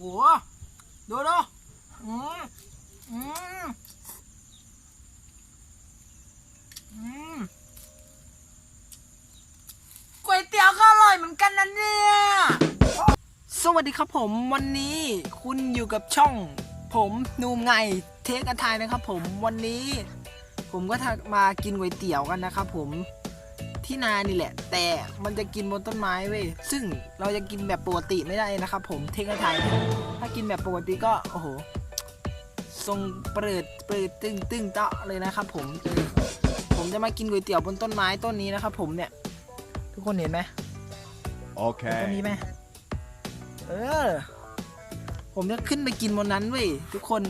โหดูดูอืมอืมอืมก๋วยเตี๋ยวก็อร่อยเหมือนกันนะเนี่ย สวัสดีครับผมวันนี้คุณอยู่กับช่อง ผมนูมไงเทคอันทายนะครับผมวันนี้ ผมก็มากินก๋วยเตี๋ยวกันนะครับผม ที่นานี่แหละ แต่มันจะกินบนต้นไม้เว้ยซึ่งเราจะกินแบบปกติไม่ได้นะครับ ผมเทคอันทายถ้ากินแบบปกติก็โอ้โหทรงเปิดเปิดตึงตึงเตาะเลยนะครับ ผมเออผมจะมากินก๋วยเตี๋ยวบนต้นไม้ต้นนี้นะครับ ผมเนี่ยทุกคนเห็นไหมต้นนี้ Okay. ไหมเออ ผมจะขึ้นไปกินบนนั้นเว้ยทุกคน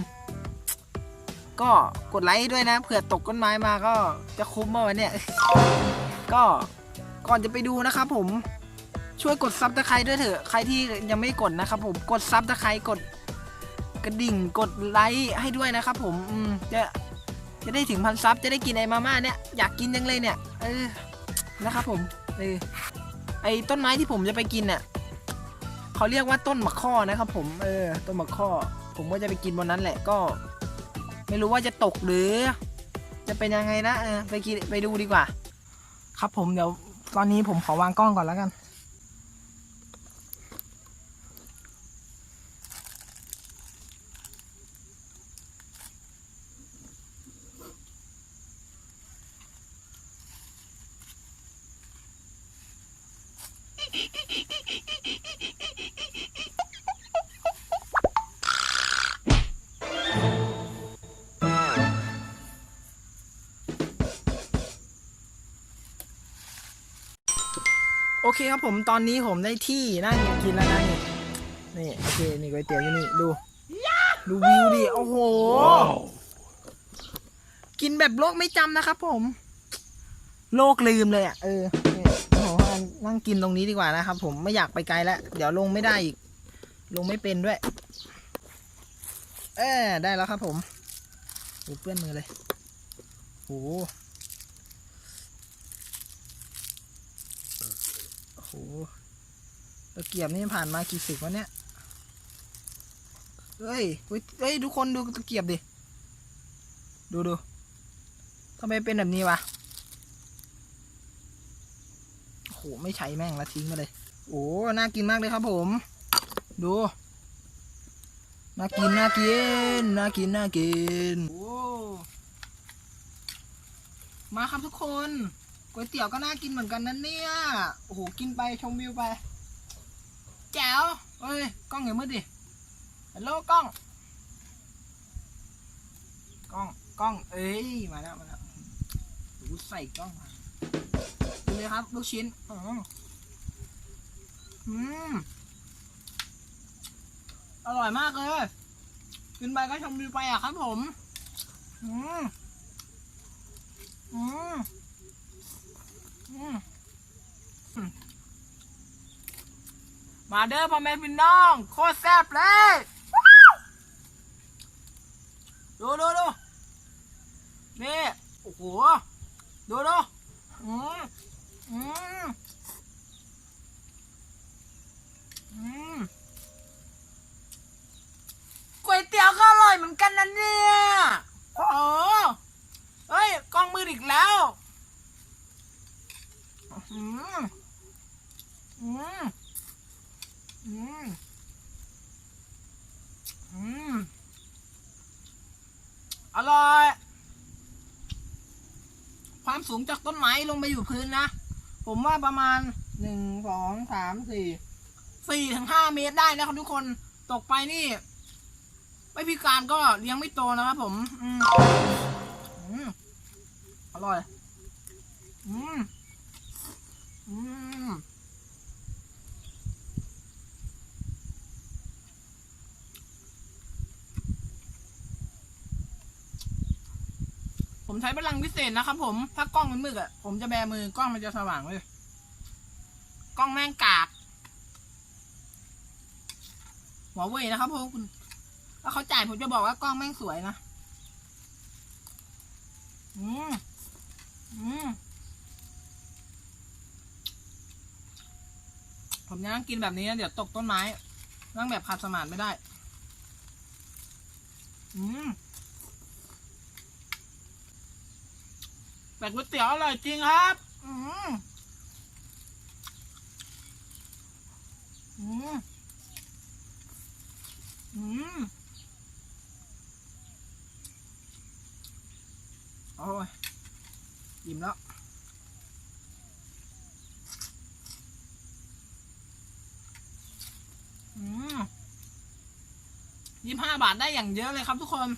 ก็กดไลค์ด้วยนะเผื่อตกต้นไม้มาก็จะคุ้มมาวันเนี้ย ก็ก่อนจะไปดูนะครับผมช่วยกดซับตะไคร้ด้วยเถอะใครที่ยังไม่กดนะครับผมกดซับตะไคร้กดกระดิ่งกดไลค์ให้ด้วยนะครับผมอืมจะจะได้ถึงพันซับจะได้กินไอ้มาม่าเนี่ยอยากกินจังเลยเนี่ยเออนะครับผมเออไอ้ต้นไม้ที่ผมจะไปกินเนี่ยเขาเรียกว่าต้นมะข้อนะครับผมเออต้นมะข้อ ผมก็จะไปกินบนนั้นแหละก็ ไม่รู้ว่าจะตกหรือ จะเป็นยังไงนะเออไปกินไปดูดีกว่า ครับผมเดี๋ยวตอนนี้ผมขอวางกล้องก่อนแล้วกัน เคครับผมตอนนี้ผมได้ที่นั่งกินแล้วนะนี่นี่โอเคนี่ก๋วยเตี๋ยวอยู่นี่ดู ดูวิวดิโอ้โห กินแบบโลกไม่จำนะครับผม โลกลืมเลยอะเออนี่โอ้โหนั่งกินตรงนี้ดีกว่านะครับผมไม่อยากไปไกลแล้วเดี๋ยวลงไม่ได้อีก ลงไม่เป็นด้วย เออได้แล้วครับผมโอ้เปื้อนมือเลยโอ้โหโอ้โห ตะเกียบนี่ผ่านมากี่สิบวะเนี่ยเฮ้ยเฮ้ยเฮ้ยทุกคนดูตะเกียบดิ ดูดูทำไมเป็นแบบนี้วะโอ้โหไม่ใช้แม่งละทิ้งมาเลย โอ้น่ากินมากเลยครับผม ดู น่ากินน่ากินน่ากินน่ากิน โอ้ มาครับทุกคน ก๋วยเตี๋ยวก็น่ากินเหมือนกันนะเนี่ย โอ้โห กินไปชมวิวไป แจ๋วเอ้ย กล้องอย่ามืดดิฮัลโหลกล้อง กล้อง กล้อง เอ้ย มาแล้ว มาแล้วดูใส่กล้องมาดูเลยครับ ลูกชิ้น อืม อร่อยมากเลย กินไปก็ชมวิวไปอะครับผม อืม อืม มาเด้อพ่อแม่พี่น้อง โคตรแซ่บเลย ดูดูดูนี่ โอ้โห ดูดูอืมอืมอืมก๋วยเตี๋ยวก็อร่อยเหมือนกันนะเนี่ย โอ้โหเฮ้ย กล้องมืดอีกแล้ว อืมอืมอืมอืมอร่อย ความสูงจากต้นไม้ลงไปอยู่พื้นนะ ผมว่าประมาณหนึ่งสองสามสี่สี่ถึงห้าเมตรได้นะครับทุกคนตกไปนี่ ไม่พิการก็เลี้ยงไม่โตนะครับผม อืมอืมอร่อย อืม อืมผมใช้พลังพิเศษนะครับผม ถ้ากล้องมันมืดอะผมจะแบมือกล้องมันจะสว่างเลย กล้องแม่งกากหัวเว่ยนะครับพวกคุณถ้าเขาจ่ายผมจะบอกว่ากล้องแม่งสวยนะ อืม อืม ผมจะนั่งกินแบบนี้นะเดี๋ยวตกต้นไม้นั่งแบบขาดสมานไม่ได้ อืมแบบก๋วยเตี๋ยวอร่อยจริงครับ อืมอืมอืมโอ้ยอิ่มแล้ว อืม ยี่ห้าบาทได้อย่างเยอะเลยครับทุกคน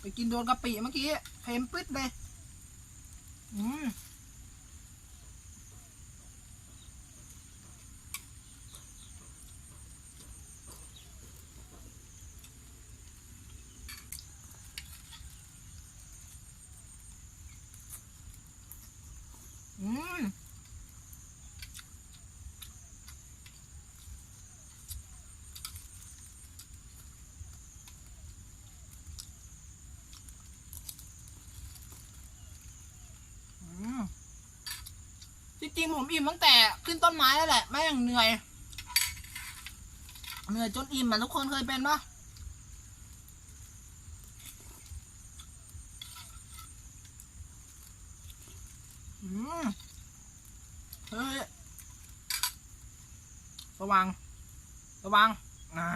ไปกินโดนกะปิเมื่อกี้เค็มปึ๊ดเลย อืม อืมจริงๆผมอิ่มตั้งแต่ขึ้นต้นไม้แล้วแหละ ไม่อย่างเหนื่อย เหนื่อยจนอิ่มอะทุกคนเคยเป็นปะ เฮ้ยระวัง ระวังอ่า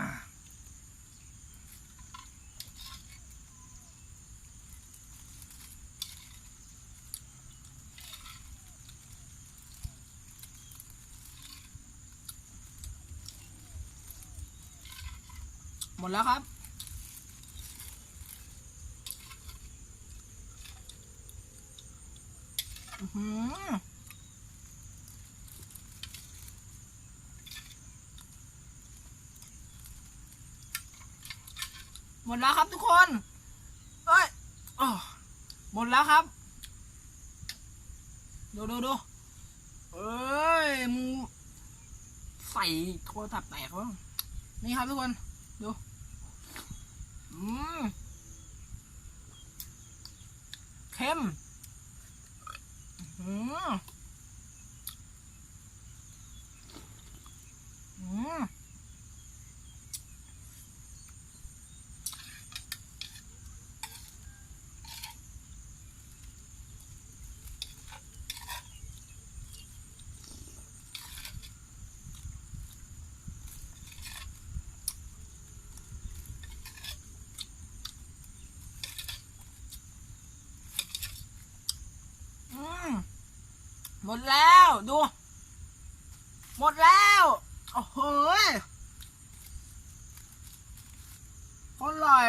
หมดแล้วครับ อื้อ หมดแล้วครับทุกคน เอ้ยอหมดแล้วครับ ดูดูดูเอ้ยมึงใส่โทรศัพท์แตกวะนี่ครับทุกคน ดู อืมเค็ม อืมอืมอืมห มดแล้วดู หมดแล้ว โอ้โหยอร่อย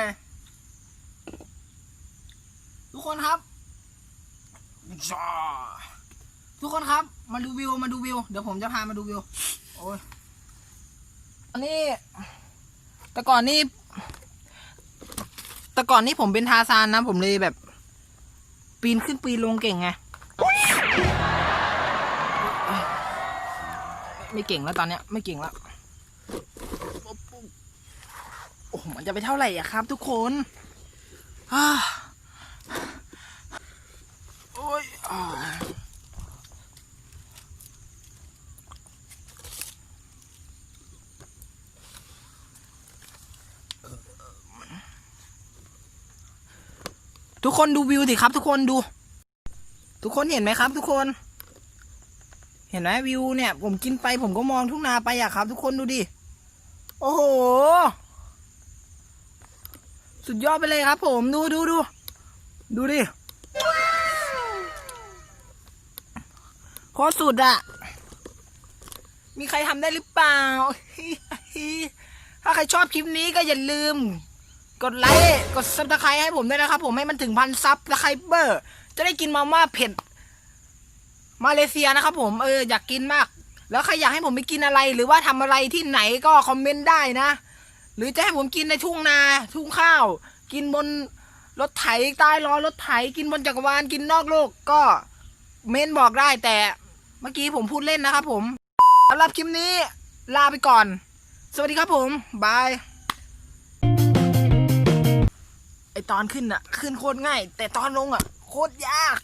ทุกคนครับทุกคนครับ มาดูวิวมาดูวิว เดี๋ยวผมจะพามาดูวิว โอ้ยอันนี้ แต่ก่อนนี่ แต่ก่อนนี่ผมเป็นทาซานนะ ผมเลยแบบ ปีนขึ้นปีนลงเก่งไง ไม่เก่งแล้วตอนเนี้ยไม่เก่งแล้วโอ้โหมันจะไปเท่าไหร่อะครับทุกคนอ่าโอ้ยทุกคนดูวิวสิครับ ทุกคนดู ทุกคนเห็นไหมครับ ทุกคน เห็นไหมวิวเนี่ย ผมกินไปผมก็มองทุ่งนาไปอะครับ ทุกคนดูดิ โอ้โห สุดยอดไปเลยครับ ผมดูดูดูดูดิโคตรสุดอะมีใครทำได้หรือเปล่า ถ้าใครชอบคลิปนี้ก็อย่าลืม กดไลค์ กดซับสไครต์ให้ผมด้วยนะครับ ผมให้มันถึงพันซับสไครเบอร์ จะได้กินมาม่าเผ็ด มาเลเซียนะครับผมเอออยากกินมาก แล้วใครอยากให้ผมไปกินอะไร หรือว่าทำอะไรที่ไหนก็คอมเมนต์ได้นะ หรือจะให้ผมกินในทุ่งนา ทุ่งข้าว กินบนรถไถใต้ล้อรถไถกินบนจักรวาลกินนอกโลกก็เมนบอกได้แต่เมื่อกี้ผมพูดเล่นนะครับผมสำหรับคลิปนี้ลาไปก่อน สวัสดีครับผมบายไอตอนขึ้นอะขึ้นโคตรง่าย แต่ตอนลงอะโคตรยาก